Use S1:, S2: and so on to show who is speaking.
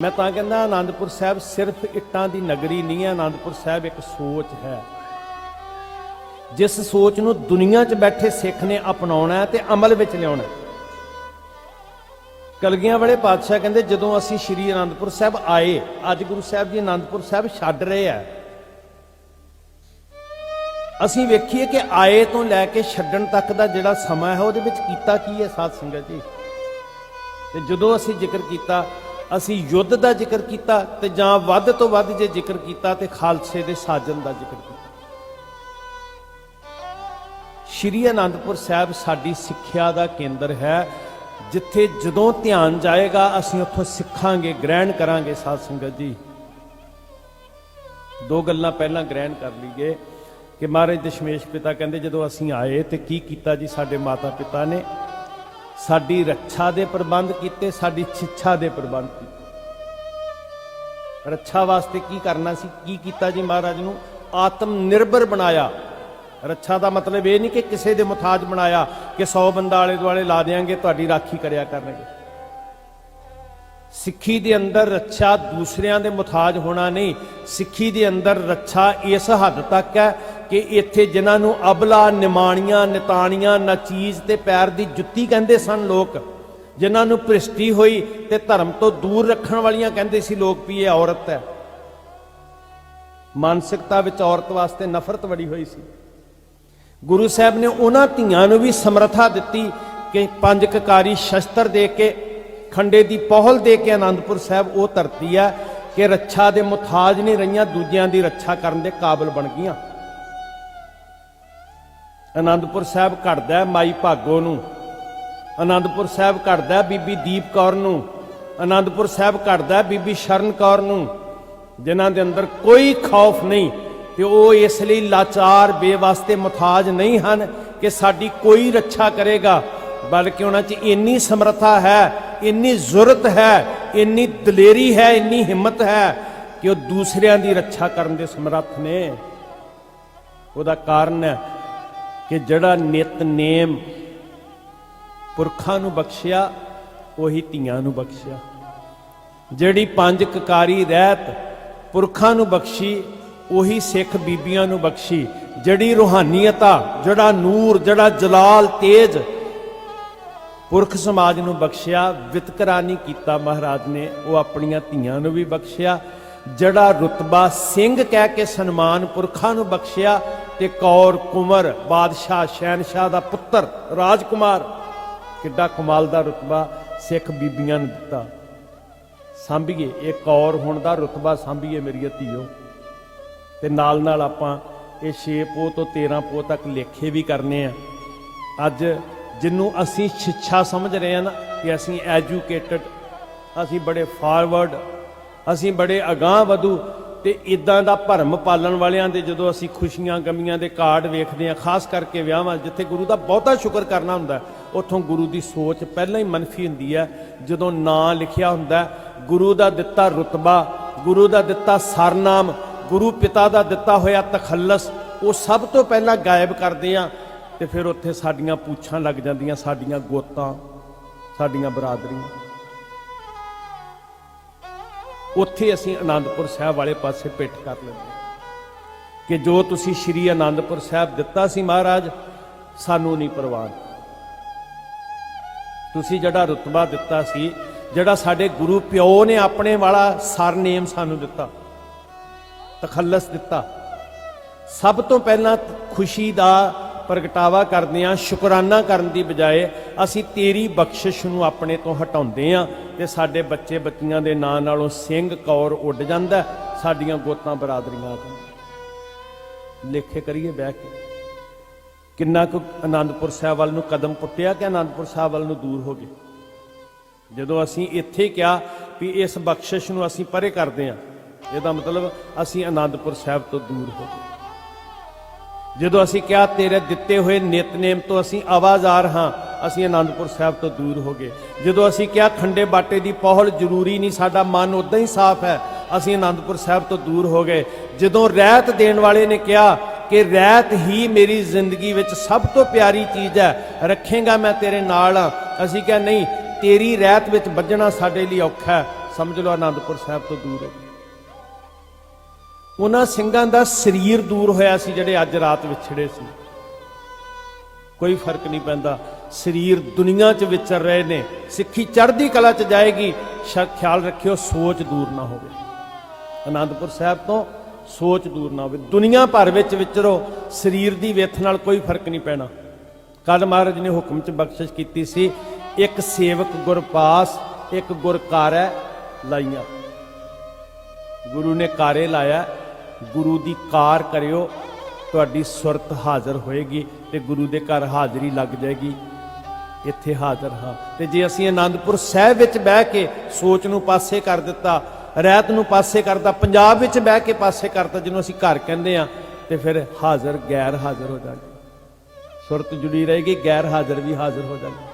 S1: ਮੈਂ ਤਾਂ ਕਹਿੰਦਾ ਆਨੰਦਪੁਰ ਸਾਹਿਬ ਸਿਰਫ ਇੱਟਾਂ ਦੀ ਨਗਰੀ ਨਹੀਂ ਹੈ, ਆਨੰਦਪੁਰ ਸਾਹਿਬ ਇੱਕ ਸੋਚ ਹੈ। ਜਿਸ ਸੋਚ ਨੂੰ ਦੁਨੀਆ 'ਚ ਬੈਠੇ ਸਿੱਖ ਨੇ ਅਪਣਾਉਣਾ ਹੈ ਤੇ ਅਮਲ ਵਿੱਚ ਲਿਆਉਣਾ ਕਲਗੀਆਂ ਵਾਲੇ ਪਾਤਸ਼ਾਹ ਕਹਿੰਦੇ, ਜਦੋਂ ਅਸੀਂ ਸ਼੍ਰੀ ਆਨੰਦਪੁਰ ਸਾਹਿਬ ਆਏ, ਅੱਜ ਗੁਰੂ ਸਾਹਿਬ ਜੀ ਆਨੰਦਪੁਰ ਸਾਹਿਬ ਛੱਡ ਰਹੇ ਆ ਅਸੀਂ ਵੇਖੀਏ ਕਿ ਆਏ ਤੋਂ ਲੈ ਕੇ ਛੱਡਣ ਤੱਕ ਦਾ ਜਿਹੜਾ ਸਮਾਂ ਹੈ, ਉਹਦੇ ਵਿੱਚ ਕੀਤਾ ਕੀ ਹੈ ਸਾਧ ਸੰਗਤ ਜੀ? ਤੇ ਜਦੋਂ ਅਸੀਂ ਜ਼ਿਕਰ ਕੀਤਾ ਅਸੀਂ ਯੁੱਧ ਦਾ ਜ਼ਿਕਰ ਕੀਤਾ ਤੇ ਜਾਂ ਵੱਧ ਤੋਂ ਵੱਧ ਜੇ ਜ਼ਿਕਰ ਕੀਤਾ ਤੇ ਖਾਲਸੇ ਦੇ ਸਾਜਨ ਦਾ ਜ਼ਿਕਰ ਕੀਤਾ। ਸ਼੍ਰੀ ਅਨੰਦਪੁਰ ਸਾਹਿਬ ਸਾਡੀ ਸਿੱਖਿਆ ਦਾ ਕੇਂਦਰ ਹੈ। ਜਿੱਥੇ ਜਦੋਂ ਧਿਆਨ ਜਾਏਗਾ, ਅਸੀਂ ਉੱਥੋਂ ਸਿੱਖਾਂਗੇ, ਗ੍ਰਹਿਣ ਕਰਾਂਗੇ ਸਾਧ ਸੰਗਤ ਜੀ। ਦੋ ਗੱਲਾਂ ਪਹਿਲਾਂ ਗ੍ਰਹਿਣ ਕਰ ਲਈਏ ਕਿ ਮਹਾਰਾਜ ਦਸ਼ਮੇਸ਼ ਪਿਤਾ ਕਹਿੰਦੇ ਜਦੋਂ ਅਸੀਂ ਆਏ ਤੇ ਕੀ ਕੀਤਾ ਜੀ ਸਾਡੇ ਮਾਤਾ ਪਿਤਾ ਨੇ? ਸਾਡੀ ਰੱਖਿਆ ਦੇ ਪ੍ਰਬੰਧ ਕੀਤੇ, ਸਾਡੀ ਸਿੱਖਿਆ ਦੇ ਪ੍ਰਬੰਧ ਕੀਤੇ। ਰੱਖਿਆ ਵਾਸਤੇ ਕੀ ਕਰਨਾ ਸੀ? ਕੀ ਕੀਤਾ ਜੀ ਮਹਾਰਾਜ ਨੂੰ? ਆਤਮ ਨਿਰਭਰ ਬਣਾਇਆ। ਰੱਛਾ ਦਾ ਮਤਲਬ ਇਹ ਨਹੀਂ ਕਿ ਕਿਸੇ ਦੇ ਮੁਤਾਜ ਬਣਾਇਆ ਕਿ 100 ਬੰਦਾ ਆਲੇ ਦੁਆਲੇ ਲਾ ਦੇਾਂਗੇ ਤੁਹਾਡੀ ਰਾਖੀ ਕਰਿਆ ਕਰਨਗੇ। ਸਿੱਖੀ ਦੇ ਅੰਦਰ ਰੱਛਾ ਦੂਸਰਿਆਂ ਦੇ ਮੁਤਾਜ ਹੋਣਾ ਨਹੀਂ। ਸਿੱਖੀ ਦੇ ਅੰਦਰ ਰੱਛਾ ਇਸ ਹੱਦ ਤੱਕ ਹੈ ਕਿ ਇੱਥੇ ਜਿਨ੍ਹਾਂ ਨੂੰ ਅਬਲਾ, ਨਿਮਾਣੀਆਂ, ਨਿਤਾਣੀਆਂ, ਨਚੀਜ਼ ਤੇ ਪੈਰ ਦੀ ਜੁੱਤੀ ਕਹਿੰਦੇ ਸਨ ਲੋਕ, ਜਿਨ੍ਹਾਂ ਨੂੰ ਭ੍ਰਿਸ਼ਟੀ ਹੋਈ ਤੇ ਧਰਮ ਤੋਂ ਦੂਰ ਰੱਖਣ ਵਾਲੀਆਂ ਕਹਿੰਦੇ ਸੀ ਲੋਕ ਵੀ ਇਹ ਔਰਤ ਹੈ। ਮਾਨਸਿਕਤਾ ਵਿੱਚ ਔਰਤ ਵਾਸਤੇ ਨਫ਼ਰਤ ਵੜੀ ਹੋਈ ਸੀ। ਗੁਰੂ ਸਾਹਿਬ ਨੇ ਉਹਨਾਂ ਧੀਆਂ ਨੂੰ ਵੀ ਸਮਰੱਥਾ ਦਿੱਤੀ ਕਿ ਪੰਜ ਕਕਾਰੀ ਸ਼ਸਤਰ ਦੇ ਕੇ, ਖੰਡੇ ਦੀ ਪਹੁਲ ਦੇ ਕੇ ਆਨੰਦਪੁਰ ਸਾਹਿਬ ਉਹ ਧਰਤੀ ਹੈ ਕਿ ਰੱਛਾ ਦੇ ਮੁਤਾਜ ਨਹੀਂ ਰਹੀਆਂ, ਦੂਜਿਆਂ ਦੀ ਰੱਛਾ ਕਰਨ ਦੇ ਕਾਬਲ ਬਣ ਗਈਆਂ। ਅਨੰਦਪੁਰ ਸਾਹਿਬ ਘੜਦਾ ਮਾਈ ਭਾਗੋ ਨੂੰ। ਅਨੰਦਪੁਰ ਸਾਹਿਬ ਘੜਦਾ ਬੀਬੀ ਦੀਪ ਕੌਰ ਨੂੰ। ਅਨੰਦਪੁਰ ਸਾਹਿਬ ਘੜਦਾ ਬੀਬੀ ਸ਼ਰਨ ਕੌਰ ਨੂੰ। ਜਿਨ੍ਹਾਂ ਦੇ ਅੰਦਰ ਕੋਈ ਖੌਫ ਨਹੀਂ ਤੇ ਉਹ ਇਸ ਲਈ ਲਾਚਾਰ, ਬੇਵਾਸਤੇ ਮੁਤਾਜ ਨਹੀਂ ਹਨ ਕਿ ਸਾਡੀ ਕੋਈ ਰੱਖਿਆ ਕਰੇਗਾ, ਬਲਕਿ ਉਹਨਾਂ 'ਚ ਇੰਨੀ ਸਮਰੱਥਾ ਹੈ, ਇੰਨੀ ਜ਼ੁਰਤ ਹੈ, ਇੰਨੀ ਦਲੇਰੀ ਹੈ, ਇੰਨੀ ਹਿੰਮਤ ਹੈ ਕਿ ਉਹ ਦੂਸਰਿਆਂ ਦੀ ਰੱਛਾ ਕਰਨ ਦੇ ਸਮਰੱਥ ਨੇ। ਉਹਦਾ ਕਾਰਨ ਹੈ ਕਿ ਜਿਹੜਾ ਨਿਤਨੇਮ ਪੁਰਖਾਂ ਨੂੰ ਬਖਸ਼ਿਆ, ਉਹੀ ਧੀਆਂ ਨੂੰ ਬਖਸ਼ਿਆ। ਜਿਹੜੀ ਪੰਜ ਕਕਾਰੀ ਰਹਿਤ ਪੁਰਖਾਂ ਨੂੰ ਬਖਸ਼ੀ, ਉਹੀ ਸਿੱਖ ਬੀਬੀਆਂ ਨੂੰ ਬਖਸ਼ੀ। ਜਿਹੜੀ ਰੂਹਾਨੀਅਤ ਆ, ਜਿਹੜਾ ਨੂਰ, ਜਿਹੜਾ ਜਲਾਲ, ਤੇਜ ਪੁਰਖ ਸਮਾਜ ਨੂੰ ਬਖਸ਼ਿਆ, ਵਿਤਕਰਾ ਨਹੀਂ ਕੀਤਾ ਮਹਾਰਾਜ ਨੇ, ਉਹ ਆਪਣੀਆਂ ਧੀਆਂ ਨੂੰ ਵੀ ਬਖਸ਼ਿਆ। ਜਿਹੜਾ ਰਤਬਾ ਸਿੰਘ ਕਹਿ ਕੇ ਸਨਮਾਨ ਪੁਰਖਾਂ ਨੂੰ ਬਖਸ਼ਿਆ ਤੇ ਕੌਰ ਕੁਮਰ ਬਾਦਸ਼ਾਹ ਸ਼ਹਿਨशाह ਦਾ ਪੁੱਤਰ ਰਾਜਕੁਮਾਰ। ਕਿੱਡਾ ਕਮਾਲ ਦਾ ਰਤਬਾ ਸਿੱਖ ਬੀਬੀਆਂ ਨੂੰ ਦਿੱਤਾ। ਸਾਂਭੀਏ ਇਹ ਕੌਰ ਹੋਣ ਦਾ ਰਤਬਾ ਸਾਂਭੀਏ ਮੇਰੀ ਧੀਓ। ਤੇ ਨਾਲ ਨਾਲ ਆਪਾਂ ਇਹ 6 ਪੋ ਤੋਂ 13 ਪੋ ਤੱਕ ਲੇਖੇ ਵੀ ਕਰਨੇ ਆ। ਅੱਜ ਜਿਹਨੂੰ ਅਸੀਂ ਸਿੱਖਿਆ ਸਮਝ ਰਹੇ ਆ ਨਾ ਕਿ ਅਸੀਂ ਐਜੂਕੇਟਡ, ਅਸੀਂ ਬੜੇ ਫਾਰਵਰਡ, ਅਸੀਂ ਬੜੇ ਅਗਾਹ ਵਧੂ ਤੇ ਇਦਾਂ ਦਾ ਭਰਮ ਪਾਲਣ ਵਾਲਿਆਂ ਦੇ ਜਦੋਂ ਅਸੀਂ ਖੁਸ਼ੀਆਂ, ਗਮੀਆਂ ਦੇ ਕਾਰਡ ਵੇਖਦੇ ਆ ਖਾਸ ਕਰਕੇ ਵਿਆਹਾਂ ਜਿੱਥੇ ਗੁਰੂ ਦਾ ਬਹੁਤਾ ਸ਼ੁਕਰ ਕਰਨਾ ਹੁੰਦਾ ਉੱਥੋਂ ਗੁਰੂ ਦੀ ਸੋਚ ਪਹਿਲਾਂ ਹੀ ਮਨਫੀ ਹੁੰਦੀ ਹੈ, ਜਦੋਂ ਨਾਂ ਲਿਖਿਆ ਹੁੰਦਾ ਗੁਰੂ ਦਾ ਦਿੱਤਾ ਰਤਬਾ, ਗੁਰੂ ਦਾ ਦਿੱਤਾ ਸਰਨਾਮ, ਗੁਰੂ ਪਿਤਾ ਦਾ ਦਿੱਤਾ ਹੋਇਆ ਤਖੱਲਸ, ਉਹ ਸਭ ਤੋਂ ਪਹਿਲਾਂ ਗਾਇਬ ਕਰਦੇ ਆ ਤੇ ਫਿਰ ਉੱਥੇ ਸਾਡੀਆਂ ਪੂਛਾਂ ਲੱਗ ਜਾਂਦੀਆਂ, ਸਾਡੀਆਂ ਗੋਤਾਂ, ਸਾਡੀਆਂ ਬਰਾਦਰੀਆਂ। ਉੱਥੇ ਅਸੀਂ ਆਨੰਦਪੁਰ ਸਾਹਿਬ ਵਾਲੇ ਪਾਸੇ ਪਿੱਠ ਕਰ ਲੈਂਦੇ ਕਿ ਜੋ ਤੁਸੀਂ ਸ਼੍ਰੀ ਆਨੰਦਪੁਰ ਸਾਹਿਬ ਦਿੱਤਾ ਸੀ ਮਹਾਰਾਜ, ਸਾਨੂੰ ਨਹੀਂ ਪ੍ਰਵਾਨ ਤੁਸੀਂ ਜਿਹੜਾ ਰਤਬਾ ਦਿੱਤਾ ਸੀ, ਜਿਹੜਾ ਸਾਡੇ ਗੁਰੂ ਪਿਓ ਨੇ ਆਪਣੇ ਵਾਲਾ ਸਰਨੇਮ ਸਾਨੂੰ ਦਿੱਤਾ, ਤਖੱਲਸ ਦਿੱਤਾ, ਸਭ ਤੋਂ ਪਹਿਲਾਂ ਖੁਸ਼ੀ ਦਾ ਪ੍ਰਗਟਾਵਾ ਕਰਦੇ ਆ ਸ਼ੁਕਰਾਨਾ ਕਰਨ ਦੀ ਬਜਾਏ ਅਸੀਂ ਤੇਰੀ ਬਖਸ਼ਿਸ਼ ਨੂੰ ਆਪਣੇ ਤੋਂ ਹਟਾਉਂਦੇ ਆ ਤੇ ਸਾਡੇ ਬੱਚੇ ਬੱਚੀਆਂ ਦੇ ਨਾਂ ਨਾਲੋਂ ਸਿੰਘ ਕੌਰ ਉੱਡ ਜਾਂਦਾ ਸਾਡੀਆਂ ਗੋਤਾਂ ਬਰਾਦਰੀਆਂ ਆ ਲੇਖੇ ਕਰੀਏ ਬਹਿ ਕੇ। ਕਿੰਨਾ ਕੁ ਆਨੰਦਪੁਰ ਸਾਹਿਬ ਵੱਲ ਨੂੰ ਕਦਮ ਪੁੱਟਿਆ ਕਿ ਆਨੰਦਪੁਰ ਸਾਹਿਬ ਵੱਲ ਨੂੰ ਦੂਰ ਹੋ ਗਏ? ਜਦੋਂ ਅਸੀਂ ਇੱਥੇ ਕਿਹਾ ਵੀ ਇਸ ਬਖਸ਼ਿਸ਼ ਨੂੰ ਅਸੀਂ ਪਰੇ ਕਰਦੇ ਹਾਂ, ਇਹਦਾ ਮਤਲਬ ਅਸੀਂ ਆਨੰਦਪੁਰ ਸਾਹਿਬ ਤੋਂ ਦੂਰ ਹੋ ਗਏ। ਜਦੋਂ ਅਸੀਂ ਕਿਹਾ, ਤੇਰੇ ਦਿੱਤੇ ਹੋਏ ਨਿਤਨੇਮ ਤੋਂ ਅਸੀਂ ਆਵਾਜ਼ਾਰ ਹਾਂ, ਅਸੀਂ ਆਨੰਦਪੁਰ ਸਾਹਿਬ ਤੋਂ ਦੂਰ ਹੋ ਗਏ। ਜਦੋਂ ਅਸੀਂ ਕਿਹਾ, ਖੰਡੇ ਬਾਟੇ ਦੀ ਪਹੁਲ ਜ਼ਰੂਰੀ ਨਹੀਂ, ਸਾਡਾ ਮਨ ਉਦਾਂ ਹੀ ਸਾਫ਼ ਹੈ, ਅਸੀਂ ਆਨੰਦਪੁਰ ਸਾਹਿਬ ਤੋਂ ਦੂਰ ਹੋ ਗਏ। ਜਦੋਂ ਰਹਿਤ ਦੇਣ ਵਾਲੇ ਨੇ ਕਿਹਾ ਕਿ ਰਹਿਤ ਹੀ ਮੇਰੀ ਜ਼ਿੰਦਗੀ ਵਿੱਚ ਸਭ ਤੋਂ ਪਿਆਰੀ ਚੀਜ਼ ਹੈ, ਰੱਖੇਗਾ ਮੈਂ ਤੇਰੇ ਨਾਲ ਅਸੀਂ ਕਿਹਾ, ਨਹੀਂ, ਤੇਰੀ ਰਹਿਤ ਵਿੱਚ ਵੱਜਣਾ ਸਾਡੇ ਲਈ ਔਖਾ ਸਮਝ ਲਓ ਆਨੰਦਪੁਰ ਸਾਹਿਬ ਤੋਂ ਦੂਰ ਹੋ ਉਹਨਾਂ ਸਿੰਘਾਂ ਦਾ ਸਰੀਰ ਦੂਰ ਹੋਇਆ ਸੀ ਜਿਹੜੇ ਅੱਜ ਰਾਤ ਵਿਛੜੇ ਸੀ। ਕੋਈ ਫ਼ਰਕ ਨਹੀਂ ਪੈਂਦਾ। ਸਰੀਰ ਦੁਨੀਆ 'ਚ ਵਿਚਰ ਰਹੇ ਨੇ। ਸਿੱਖੀ ਚੜ੍ਹਦੀ ਕਲਾ 'ਚ ਜਾਏਗੀ। ਸ਼ਾ ਖਿਆਲ ਰੱਖਿਓ, ਸੋਚ ਦੂਰ ਨਾ ਹੋਵੇ। ਆਨੰਦਪੁਰ ਸਾਹਿਬ ਤੋਂ ਸੋਚ ਦੂਰ ਨਾ ਹੋਵੇ। ਦੁਨੀਆ ਭਰ ਵਿੱਚ ਵਿਚਰੋ। ਸਰੀਰ ਦੀ ਵਿੱਥ ਨਾਲ ਕੋਈ ਫ਼ਰਕ ਨਹੀਂ ਪੈਣਾ। ਕੱਲ ਮਹਾਰਾਜ ਨੇ ਹੁਕਮ 'ਚ ਬਖਸ਼ਿਸ਼ ਕੀਤੀ ਸੀ, ਇੱਕ ਸੇਵਕ ਗੁਰਪਾਸ ਇੱਕ ਗੁਰਕਾਰੈ ਲਾਈਆਂ। ਗੁਰੂ ਨੇ ਕਾਰੇ ਲਾਇਆ। ਗੁਰੂ ਦੀ ਕਾਰ ਕਰਿਓ, ਤੁਹਾਡੀ ਸੁਰਤ ਹਾਜ਼ਰ ਹੋਏਗੀ ਤੇ ਗੁਰੂ ਦੇ ਘਰ ਹਾਜ਼ਰੀ ਲੱਗ ਜਾਏਗੀ। ਇੱਥੇ ਹਾਜ਼ਰ ਹਾਂ। ਤੇ ਜੇ ਅਸੀਂ ਆਨੰਦਪੁਰ ਸਾਹਿਬ ਵਿੱਚ ਬਹਿ ਕੇ ਸੋਚ ਨੂੰ ਪਾਸੇ ਕਰ ਦਿੱਤਾ, ਰਹਿਤ ਨੂੰ ਪਾਸੇ ਕਰਤਾ ਪੰਜਾਬ ਵਿੱਚ ਬਹਿ ਕੇ ਪਾਸੇ ਕਰਤਾ ਜਿਹਨੂੰ ਅਸੀਂ ਘਰ ਕਹਿੰਦੇ ਆ ਤੇ ਫਿਰ ਹਾਜ਼ਰ, ਗੈਰ ਹਾਜ਼ਰ ਹੋ ਜਾਗੇ ਸੁਰਤ ਜੁੜੀ ਰਹੇਗੀ, ਗੈਰ ਹਾਜ਼ਰ ਵੀ ਹਾਜ਼ਰ ਹੋ ਜਾਣਗੇ